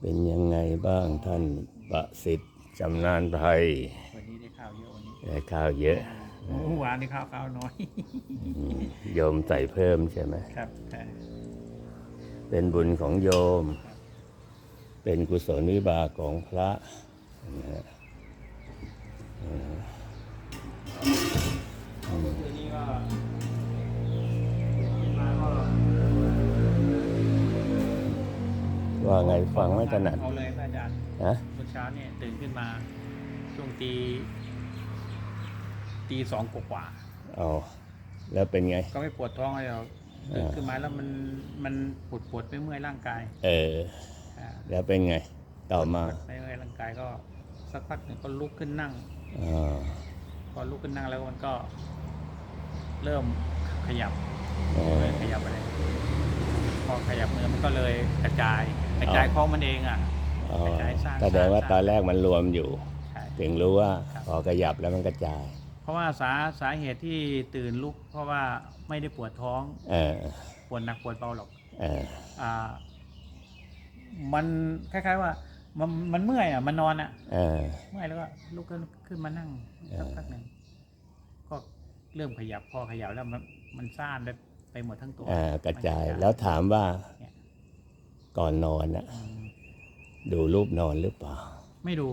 เป็นยังไงบ้างท่านประสิทธิ์จำนานไพรวันนี้ได้ข้าวเยอะวันนี้ได้ข้าวเยอะเมื่อวานได้ข้าวข้าวน้อยโยมใส่เพิ่มใช่ไหมครับใช่เป็นบุญของโยม เป็นกุศลวิบากของพระนะฮะ ว่าไงฟังไม่ถนัดเอาเลยพระอาจารย์นะเมื่อเช้าเนี่ยตื่นขึ้นมาช่วงตีตีสองกว่าเอาแล้วเป็นไงๆก็ไม่ปวดท้องอะไรหรอกตื่นอ่าขึ้นมาแล้วมันมันปวดปวดไม่เมื่อยร่างกายเออ อ่าแล้วเป็นไง ต่อมาไม่เมื่อยร่างกายก็สักพักหนึ่งก็ลุกขึ้นนั่ง อ่าพอลุกขึ้นนั่งแล้วมันก็ เริ่มขยับเออเลยขยับไปเลยพอขยับมือมันก็เลยกระจายก ระจายของมันเองอะอ๋อกระจายสร้างแสดงว่าสร้างตอนแรกมันรวมอยู่ ใช่ ถึงรู้ว่าครับ พอขยับแล้วมันกระจาย เพราะว่าสาสาเหตุที่ตื่นลุก เพราะว่าไม่ได้ปวดท้องเออปวดหนักปวดเบาหรอกเอออ่ามันคล้ายๆว่ามันมันเมื่อยอะมันนอนอะ เออ เมื่อยแล้วก็ลุกขึ้นขึ้นมานั่งเออ สักพักหนึ่งก็เริ่มขยับพอขยับแล้วมันมันซ่านไปไปหมดทั้งตัวเออกระจายมันแล้วถามว่าเนี่ย ก่อนนอนน่ะอืมดูรูปนอนหรือเปล่าไม่ดู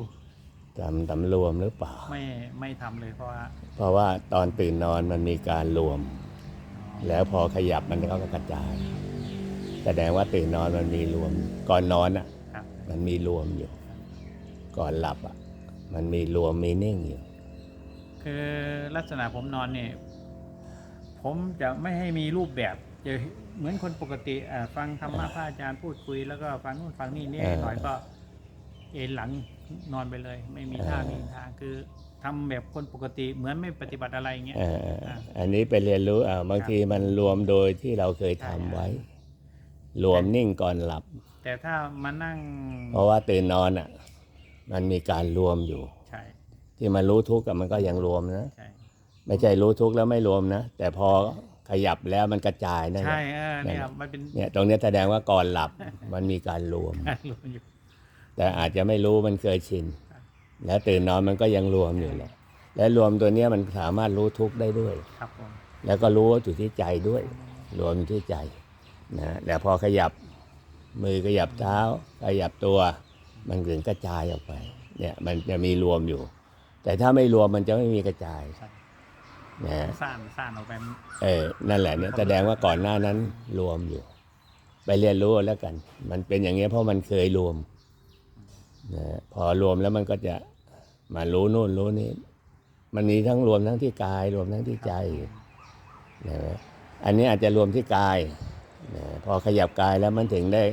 ทำตำรวมหรือเปล่า ไม่ไม่ทำเลยเพราะว่า เพราะว่าตอนตื่นนอนมันมีการรวมอ๋อแล้วพอขยับมันก็กระจาย แสดงว่าตื่นนอนมันมีรวม ก่อนนอนอะครับมันมีรวมอยู่ ก่อนหลับอะ มันมีรวมมีนิ่งอยู่ คือลักษณะผมนอนเนี่ยผมจะไม่ให้มีรูปแบบ จะเหมือนคนปกติอ่าฟังธรรมะพระอาจารย์พูดคุย แล้วก็ฟังนู่นฟังนี่นี่เออหน่อยก็เอนหลังนอนไปเลย ไม่มีท่าเออมีทางคือทำแบบคนปกติเหมือนไม่ปฏิบัติอะไรอย่างเงี้ยเอออ่าอันนี้ไปเรียนรู้อ่าบางครับทีมันรวมโดยที่เราเคยทำใช่ไว้ รวมนิ่งก่อนหลับ แต่ถ้ามานั่ง เพราะว่าตื่นนอนอะ มันมีการรวมอยู่ใช่ที่มันรู้ทุกข์อะมันก็ยังรวมนะใช่ไม่ใช่รู้ทุกข์แล้วไม่รวมนะแต่พอ ขยับแล้วมันกระจายนั่นแหใช่ละเออเนี่ยนั่นแหละมันเป็นเนี่ยตรงเนี้ยแสดงว่าก่อนหลับมันมีการรวม การรวมอยู่ แต่อาจจะไม่รู้มันเคยชินครับแล้วตื่นนอนมันก็ยังรวมอยู่แหละ และรวมตัวเนี้ยมันสามารถรู้ทุกข์ได้ด้วย ครับผมแล้วก็รู้ว่าอยู่ที่ใจด้วย รวมอยู่ที่ใจนะแต่พอขยับมือขยับเท้า ขยับตัว มันถึงกระจายออกไป เนี่ยมันจะมีรวมอยู่ แต่ถ้าไม่รวมมันจะไม่มีกระจาย ใช่ นะซ่านซ่านออกไปเออนั่นแหละเนี่ยแสดงว่าก่อนหน้านั้นรวมอยู่ ไปเรียนรู้เอาแล้วกัน มันเป็นอย่างเงี้ยเพราะมันเคยรวมนะพอรวมแล้วมันก็จะมารู้นู่นรู้นี่มันมีทั้งรวมทั้งที่กาย รวมทั้งที่ใจนะอันนี้อาจจะรวมที่กายนะพอขยับกายแล้วมันถึงได้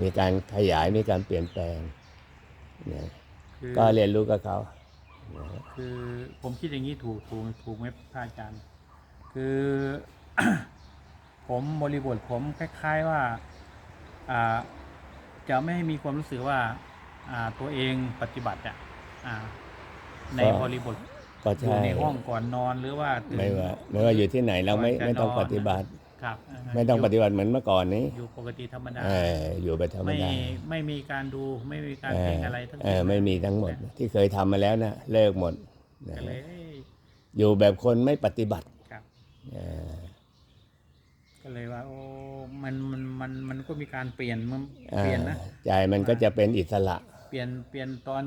มีการขยายมีการเปลี่ยนแปลงนะคือก็เรียนรู้กับเขานะ คือผมคิดอย่างนี้ถูกถูกถูกไหมพระอาจารย์ คือ ผมบริบทผมคล้าย ๆว่าอ่าจะไม่ให้มีความรู้สึกว่าอ่าตัวเองปฏิบัติอะอ่าในบริบทก็อยู่ใช่ในห้องก่อนนอนหรือว่าตื่นไม่ว่า ไม่ว่าอยู่ที่ไหนเราไม่ก่อนจะไม่ต้องนอนปฏิบัติ ครับไม่ต้องปฏิบัติเหมือนเมื่อก่อนนี้ อยู่ปกติธรรมดาเอออยู่ไปธรรมไม่ดา ไม่มีการดูไม่มีการเอเพ่องอะไรทั้งเอสิ้อนไม่มีทั้งหมดที่เคยทำมาแล้วนะเลิกหมดนะก็เลยเอ้ยอยู่แบบคนไม่ปฏิบัติครับเออก็เลยว่าโอ้มันมันมันมันก็มีการเปลี่ยนมันอ่าเปลี่ยนนะใจมันก็จะเป็นอิสระ เปลี่ยนเปลี่ยนตอน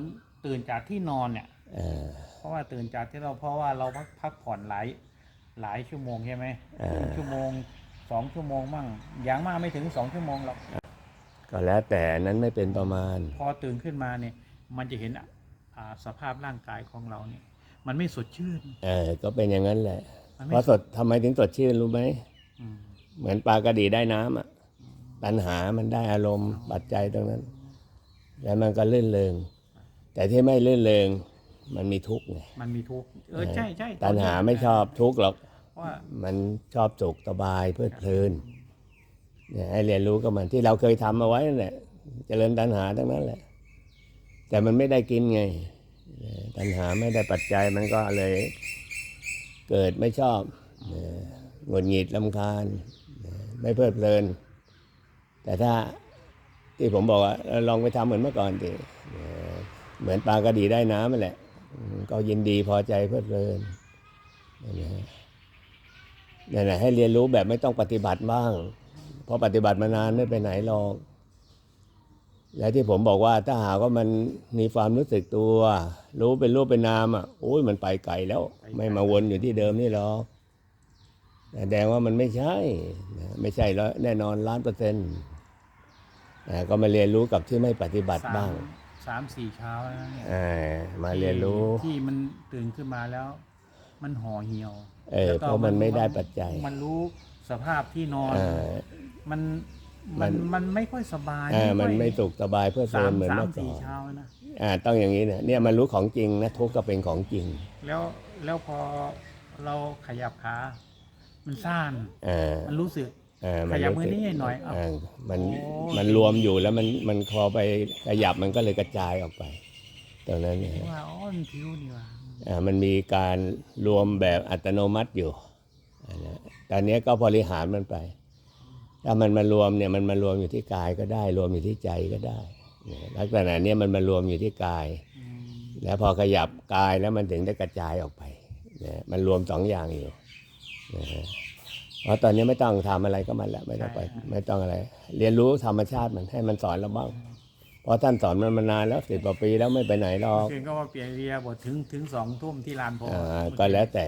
ตื่นจากที่นอนเนี่ยเออเพราะว่าตื่นจากที่เราเพราะว่าเราพักพักผ่อนหลายหลายชั่วโมงใช่ไหมเออชั่วโมง สองชั่วโมงมั่งอย่างมากไม่ถึงสองชั่วโมงหรอกก็แล้วแต่นั้นไม่เป็นประมาณ พอตื่นขึ้นมาเนี่ย มันจะเห็นอะอ่าสภาพร่างกายของเราเนี่ย มันไม่สดชื่น เออก็เป็นอย่างนั้นแหละมันไม่ เพราะสดทำไมถึงสดชื่นรู้ไหม อืมเหมือนปลากระดีได้น้ำอะตัณหามันได้อารมณ์ปัจจัยตรงนั้น แล้วมันก็ลื่นเริงแต่ที่ไม่ลื่นเริงมันมีทุกข์ไงมันมีทุกข์เออใช่ใช่ตัณหาไม่ชอบทุกข์หรอกเพราะ ว่ามันชอบสุขสบายเพลิดเพลินเนี่ยให้เรียนรู้กับมันที่เราเคยทำเอาไว้นั่นแหละเจริญตัณหาทั้งนั้นแหละ แต่มันไม่ได้กินไง ตัณหาไม่ได้ปัจจัยมันก็เลยเกิดไม่ชอบหงุดหงิดลำคาญ ไม่เพลิดเพลิน แต่ถ้าที่ผมบอกว่าลองไปทำเหมือนเมื่อก่อนดิเหมือนปลากระดีได้น้ำนั่นแหละ ก็ยินดีพอใจเพลิดเพลินนะ นั่นแหละให้เรียนรู้แบบไม่ต้องปฏิบัติบ้าง เพราะปฏิบัติมานานไม่ไปไหนหรอก และที่ผมบอกว่าถ้าหากว่ามันมีความรู้สึกตัว รู้เป็นรูปเป็นนามอะโอ้ยมันไปไกลแล้ว ไม่มาวนอยู่ที่เดิมนี่หรอกแสดงว่ามันไม่ใช่นะไม่ใช่แล้วแน่นอนล้านเปอร์เซ็นต์นะก็มาเรียนรู้กับที่ไม่ปฏิบัติสามบ้างสามสี่เช้าแล้วนะเนี่ยอ่ามาเรียนรู้ที่ที่มันตื่นขึ้นมาแล้ว มันห่อเหี่ยว เออแล้วก็เพราะมันไม่ได้ปัจจัยมันรู้สภาพที่นอน อ่า มันมัมันนมันไม่ค่อยสบายอ่ามันค่อยไม่สุขสบายเพื่อเพสาลิมนเหมือนสามเมื่อก่สี่อนเช้าแล้วนะ อ่าต้องอย่างนี้เนี่ยเนี่ยมันรู้ของจริงนะทุกข์ก็เป็นของจริงแล้วแล้วพอเราขยับขา มันซ่าน อ่ามันรู้สึก อ่าขยับรู้สึกมือนี่หน่อยอะามันโอ้ มันรวมอยู่แล้วมันมันพอไปขยับมันก็เลยกระจายออกไปตรงนั้นเนี่ยว่าอ๋อมันผิวนี่ว่าอ่า มันมีการรวมแบบอัตโนมัติอยู่นะตอนนี้ก็บริหารมันไป ถ้ามันมารวมเนี่ยมันมารวมอยู่ที่กายก็ได้ รวมอยู่ที่ใจก็ได้ลักษณะนี้มันมารวมอยู่ที่กาย แล้วพอขยับกายแล้วมันถึงได้กระจายออกไปนะมันรวมสองอย่างอยู่นะเพราะตอนนี้ไม่ต้องทำอะไรก็มันแล้วไม่ต้องไปไม่ต้องอะไร เรียนรู้ธรรมชาติมันให้มันสอนเราบ้าง เพราะท่านสอนมันมานานแล้วสิบกว่าปีแล้วไม่ไปไหนหรอกเมื่อคืนก็ว่าเปลี่ยนเรียบทถึงถึงสองทุ่มที่ลานโพอ่าก็แล้วแต่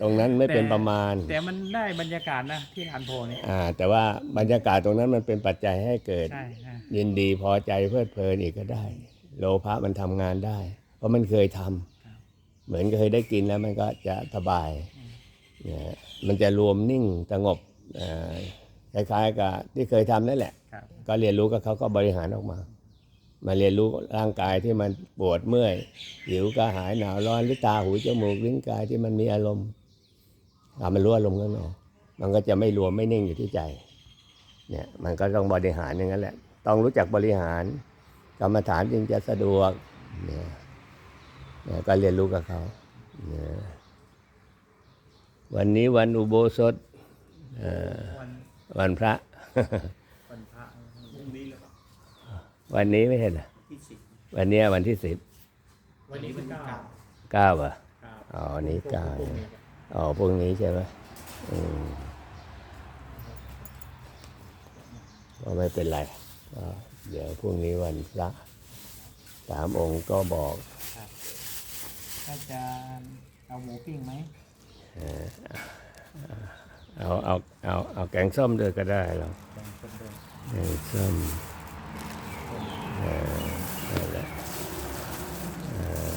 ตรงนั้นไม่เป็นประมาณ แต่มันได้บรรยากาศนะที่ลานโพเนี่ยอ่า แต่ว่าบรรยากาศตรงนั้นมันเป็นปัจจัยให้เกิด ใช่ใช่ยินดีพอใจเพลิดเพลินอีกก็ได้ โลภะมันทำงานได้ เพราะมันเคยทำเหมือนเคยได้กินแล้วมันก็จะสบายนะมันจะรวมนิ่งสงบอ่าคล้ายๆกับที่เคยทำนั่นแหละครับ ก็เรียนรู้กับเขาก็บริหารออกมา มาเรียนรู้ร่างกายที่มันปวดเมื่อยหิวกระหายหนาวร้อนหรือตาหูจมูกลิ้นกายที่มันมีอารมณ์อ่ามันรู้อารมณ์ข้างนอกมันก็จะไม่รวมไม่นิ่งอยู่ที่ใจเนี่ยมันก็ต้องบริหารอย่างนั้นแหละ ต้องรู้จักบริหาร กรรมฐานจึงจะสะดวกเนี่ยก็เรียนรู้กับเขาเนี่ยวันนี้วันอุโบสถเอ่อวันพระพรุ่งนี้หรือเปล่า วันนี้ไม่ใช่เหรอที่สิบวันเนี้ยวันที่สิบวันนี้เป็นเก้าเก้าอะครับอ๋อวันนี้เก้าพรุ่งนี้อ๋อพรุ่งนี้ใช่ไหมอืมก็ไม่เป็นไรก็เดี๋ยวพรุ่งนี้วันพระสามองค์ก็บอกอาจารย์เอาหมูปิ้งไหมเอาเอาเอาเอาแกงส้มด้วยก็ได้หรอกแบ่งคนเดินแกงส้มเออ นั่นแหละเออ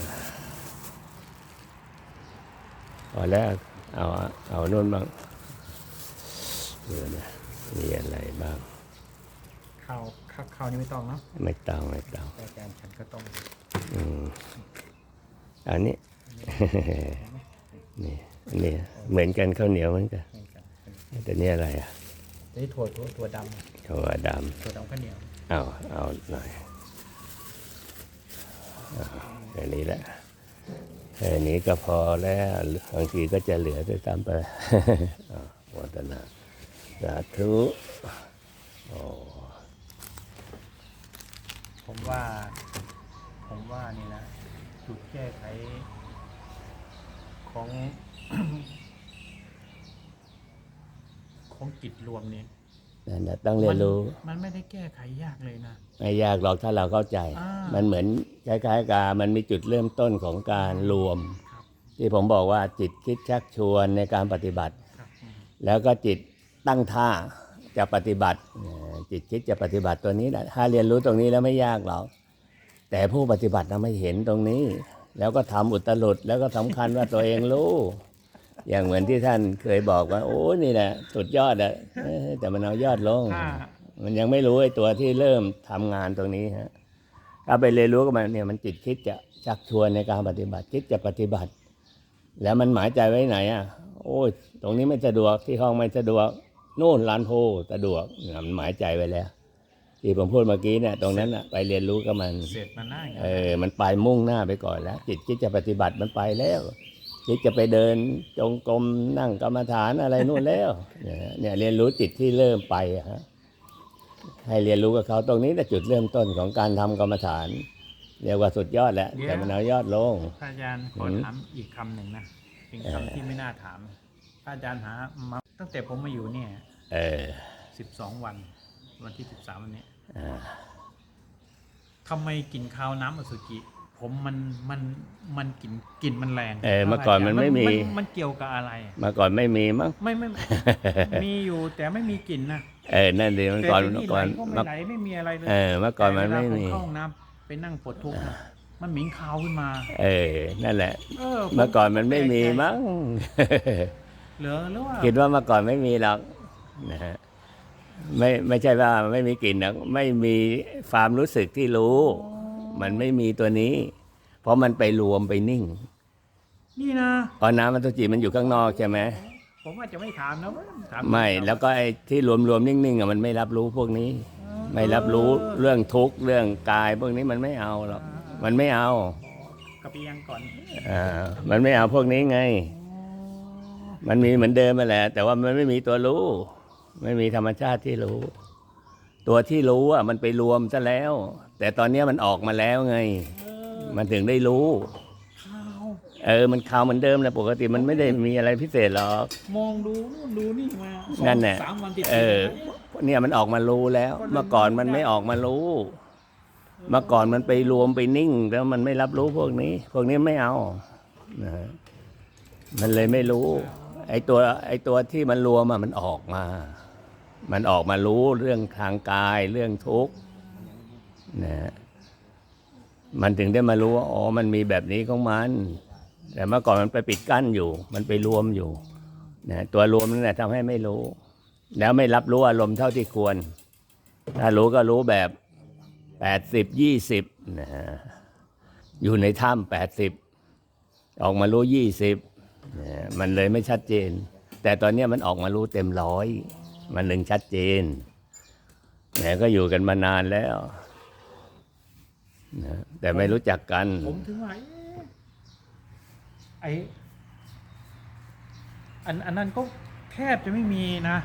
พอแล้วเอาเอานู่นบ้างเดี๋ยวนะมีอะไรบ้างข้าวข้าวข้าวนี่ไม่ต้องเนาะไม่ต้องไม่ต้องแต่อาจารย์ฉันก็ต้องอืมอันนี้นี่อันนี้เหมือนกันข้าวเหนียวเหมือนกันเหมือนกันแต่นี่อะไรอะนี่ถั่วถั่วถั่วดถั่วดำถั่วดำข้าวเหนียวำ เอาเอาหน่อยอาแค่นี้แหละแค่นี้ก็พอแล้วบางทีก็จะเหลือด้วยซ้ำไปวัฒนาสาธุผมว่า ผมว่านี่นะ จุดแก้ไขของ ของจิตรวมเนี่ย นั่นแหละต้องเรียนรู้มันมันไม่ได้แก้ไขยากเลยนะ ไม่ยากหรอกถ้าเราเข้าใจอ่ามัมันเหมือนคล้ายๆกับมันมีจุดเริ่มต้นของการรวมครับที่ผมบอกว่าจิตคิดชักชวนในการปฏิบัติครับอืมแล้วก็จิตตั้งท่าจะปฏิบัติเอ่อจิตคิดจะปฏิบัติตัวนี้นะถ้าเรียนรู้ตรงนี้แล้วไม่ยากหรอกแต่ผู้ปฏิบัตินะไม่เห็นตรงนี้ แล้วก็ทำอุตรุดแล้วก็สำคัญว่าตัวเองรู้ อย่างเหมือนที่ท่านเคยบอกว่า โอ้นี่แหละสุดยอดอะเอ้ยแต่มันเอายอดลงถ้ามันยังไม่รู้ไอ้ตัวที่เริ่มทำงานตรงนี้ฮะถ้าไปเรียนรู้กับมันเนี่ยมันจิตคิดจะชักชวนในการปฏิบัติคิดจะปฏิบัติ แล้วมันหมายใจไว้ไหนอะ โอ้ยตรงนี้ไม่สะดวกที่ห้องไม่สะดวกนู่นลานโพสะดวกเนี่ยมันหมายใจไว้แล้วที่ผมพูดเมื่อกี้เนี่ยตรงนั้นอะไปเรียนรู้กับมันเสร็จมันน่าอย่างเออมันไปมุ่งหน้าไปก่อนแล้ว จิตคิดจะปฏิบัติมันไปแล้ว คิดจะไปเดินจงกรมนั่งกรรมฐานอะไรนู่นแล้วเนี่ยเนี่ยเรียนรู้จิตที่เริ่มไปอะฮะให้เรียนรู้กับเขาตรงนี้แต่จุดเริ่มต้นของการทำกรรมฐานเรียกว่าสุดยอดแล้วแต่มันเอายอดลงพระอาจารย์ขออืมถามอีกคำหนึ่งนะเป็นคำที่ไม่น่าถามพระอาจารย์หามาตั้งแต่ผมมาอยู่เนี่ยเออสิบสองวัน วันที่สิบสามวันเนี้ยอ่าทำไมกลิ่นคาวน้ำอสุจิ ผมมันมันมันกลิ่นกลิ่นมันแรงเออเมื่อก่อนมันไม่มี มันเกี่ยวกับอะไร เมื่อก่อนไม่มีมั้งไม่ไม่มีอยู่แต่ไม่มีกลิ่นนะเออนั่นดีเมื่อแต่ก่อนที่เมื่นี่อก่อนไหลก็ไม่เมื่อไหลไม่มีอะไรเลยเออเมื่อก่อนมันไม่แต่เวลาผมีเข้าห้องน้ำไปนั่งปวดทุกข์นะมันหมิ่งคาวขึ้นมา เออ นั่นแหละเออผเมื่อก่อนมันไม่มีมั้งเหลือหรือว่าคิดว่าเมื่อก่อนไม่มีหรอกนะฮะไม่ไม่ใช่ว่าไม่มีกลิ่นนะไม่มีความรู้สึกที่รู้ มันไม่มีตัวนี้ เพราะมันไปรวมไปนิ่งนี่นะ เพราะน้ำมันตุจิมันอยู่ข้างนอกใช่ไหมผมว่าจะไม่ถามนะถามไม่แล้วก็ไอ้ที่รวมรวมๆนิ่งๆอะมันไม่รับรู้พวกนี้ ไม่รับรู้เรื่องทุกข์เรื่องกาย พวกนี้มันไม่เอาหรอกมันไม่เอากระเปียงก่อนอ่ามันไม่เอาพวกนี้ไง มันมีเหมือนเดิมมาแหละ แต่ว่ามันไม่มีตัวรู้ ไม่มีธรรมชาติที่รู้ ตัวที่รู้อะมันไปรวมซะแล้ว แต่ตอนเนี้ยมันออกมาแล้วไงเออมันถึงได้รู้ข้าว เออ มันข่าวเหมือนเดิมแหละปกติมันไม่ได้มีอะไรพิเศษหรอก มองดูนู่นดูนี่มาสองนั่นแหละ สามวันติดเออ เนี่ยมันออกมารู้แล้ว เมื่อก่อนมันไม่ออกมารู้ เมื่อก่อนมันไปรวมไปนิ่ง แล้วมันไม่รับรู้พวกนี้ พวกนี้ไม่เอานะฮะมันเลยไม่รู้ ไอ้ตัว ไอ้ตัวที่มันรวมอะมันออกมา มันออกมารู้เรื่องทางกายเรื่องทุกข์ นะมันถึงได้มารู้ว่าอ๋อมันมีแบบนี้ของมัน แต่เมื่อก่อนมันไปปิดกั้นอยู่ มันไปรวมอยู่นะตัวรวมนั่นแหละทำให้ไม่รู้ แล้วไม่รับรู้อารมณ์เท่าที่ควร ถ้ารู้ก็รู้แบบแปดสิบยี่สิบนะฮะอยู่ในถ้ำแปดสิบออกมารู้ยี่สิบมันเลยไม่ชัดเจน แต่ตอนนี้มันออกมารู้เต็มร้อย มันถึงชัดเจนแหมก็อยู่กันมานานแล้ว นะแต่ไม่รู้จักกัน ผมถึงว่าเอ๊ะไออันอันนั้นก็แทบจะไม่มีนะ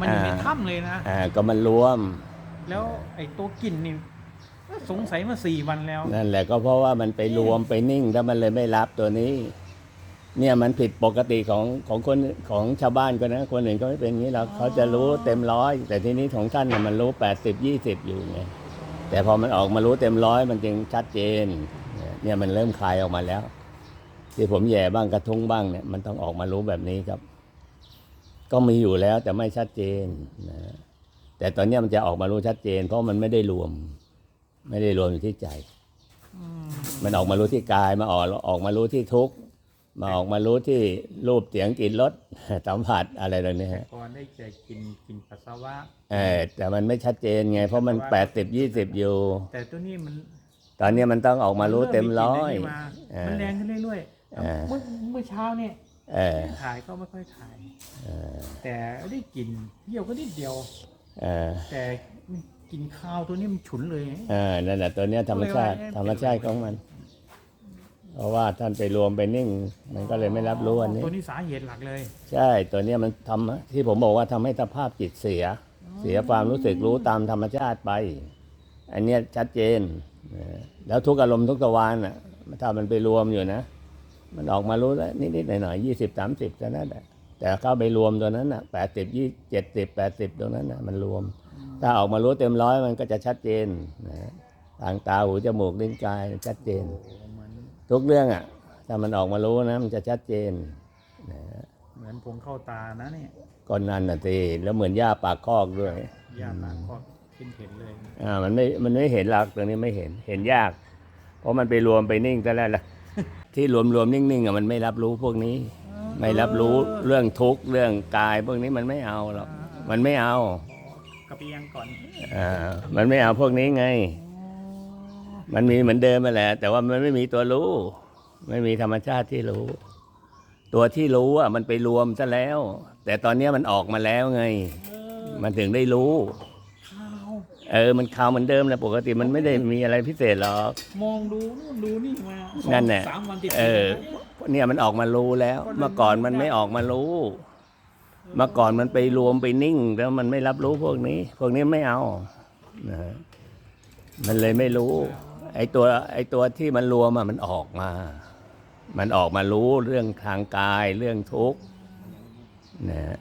มันอยู่ในอ่าถ้ำเลยนะ อ่าก็มันรวม แล้วไอ้ตัวกลิ่นนี่สงสัยมาสี่วันแล้ว นั่นแหละก็เพราะว่ามันไปรวมไปนิ่งแล้วมันเลยไม่รับตัวนี้ เนี่ยมันผิดปกติของของคนของชาวบ้านก็นะ คนอื่นก็ไม่เป็นอย่างนี้หรอกเขาจะรู้เต็มร้อยแต่ทีนี้ของท่านน่ะมันรู้แปดสิบยี่สิบอยู่ไง แต่พอมันออกมารู้เต็มร้อยมันจึงชัดเจน เนี่ยมันเริ่มคลายออกมาแล้ว ที่ผมแย่บ้างกระทุ้งบ้างเนี่ยมันต้องออกมารู้แบบนี้ครับ ก็มีอยู่แล้วแต่ไม่ชัดเจนนะแต่ตอนเนี้ยมันจะออกมารู้ชัดเจน เพราะมันไม่ได้รวม ไม่ได้รวมอยู่ที่ใจ มันออกมารู้ที่กายมาออกออกมารู้ที่ทุกข์ มาออกมารู้ที่รูปเสียงกลิ่นรสสัมผัสอะไรตรงนี้ฮะก่อนได้แก่กินกินปัสสาวะเออแต่มันไม่ชัดเจนไง เพราะมันแปดสิบยี่สิบอยู่ แต่ตัวนี้มัน ตอนเนี้ยมันต้องออกมารู้เต็มร้อยมาเอมันอแรงขึ้นเรื่อยเออๆเมื่อเมื่อเช้าเนี่ยเออถ่ายก็ไม่ค่อยถ่ายเออแต่ได้กลิ่นเยี่ยวก็นิดเดียวเออแต่กลิ่นข้าวตัวนี้มันฉุนเลยเออนั่นแหละตัวเนี้ยธรรมชาติไม่ไหวธรรมชาติของมัน เพราะว่าท่านไปรวมไปนิ่ง มันก็เลยไม่รับรู้อันนี้ ตัวนี้สาเหตุหลักเลย ใช่ตัวเนี้ยมันทำที่ผมบอกว่าทำให้สภาพจิตเสีย เสียความรู้สึกรู้ตามธรรมชาติไป อันเนี้ยชัดเจนนะแล้วทุกอารมณ์ทุกตะวันอะถ้ามันไปรวมอยู่นะ มันออกมารู้แล้วนิดๆหน่อยๆยี่สิบสามสิบแค่นั้นแหละแต่เข้าไปรวมตัวนั้นอะแปดสิบยี่เจ็ดสิบแปดสิบตรงนั้นอะมันรวม ถ้าออกมารู้เต็มร้อยมันก็จะชัดเจนนะทางตาหูจมูกลิ้นกายชัดเจนเหมือน ทุกเรื่องอะถ้ามันออกมารู้นะมันจะชัดเจนนะเหมือนผงเข้าตานะเนี่ยก็นั่นน่ะสิแล้วเหมือนหญ้าปากคอกด้วยยาปากก็ขึ้นเห็นเลยอ่ามันไม่มันไม่เห็นหรอกตรงนี้ไม่เห็นเห็นยาก เพราะมันไปรวมไปนิ่งแต่แล้วล่ะที่รวมรวมๆนิ่งๆอะมันไม่รับรู้พวกนี้ ไม่รับรู้เรื่องทุกข์เรื่องกาย พวกนี้มันไม่เอาหรอกมันไม่เอากระเปียงก่อน อ่ามันไม่เอาพวกนี้ไง มันมีเหมือนเดิมมาแหละแต่ว่ามันไม่มีตัวรู้ ไม่มีธรรมชาติที่รู้ ตัวที่รู้อะมันไปรวมซะแล้ว แต่ตอนเนี้ยมันออกมาแล้วไงเออมันถึงได้รู้ข้าวเออมันข่าวเหมือนเดิมแหละปกติมันไม่ได้มีอะไรพิเศษหรอกมองดูนู่นดูนี่มาสองนั่นแหละสามวันติดเออ เนี่ยมันออกมารู้แล้ว เมื่อก่อนมันไม่ออกมารู้ เมื่อก่อนมันไปรวมไปนิ่ง แล้วมันไม่รับรู้พวกนี้ พวกนี้ไม่เอานะฮะมันเลยไม่รู้ ไอตัวไอตัวที่มันรวมอะมันออกมา มันออกมารู้เรื่องทางกายเรื่องทุกข์นะฮะ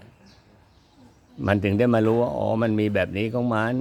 มันถึงได้มารู้ว่าอ๋อมันมีแบบนี้ของมัน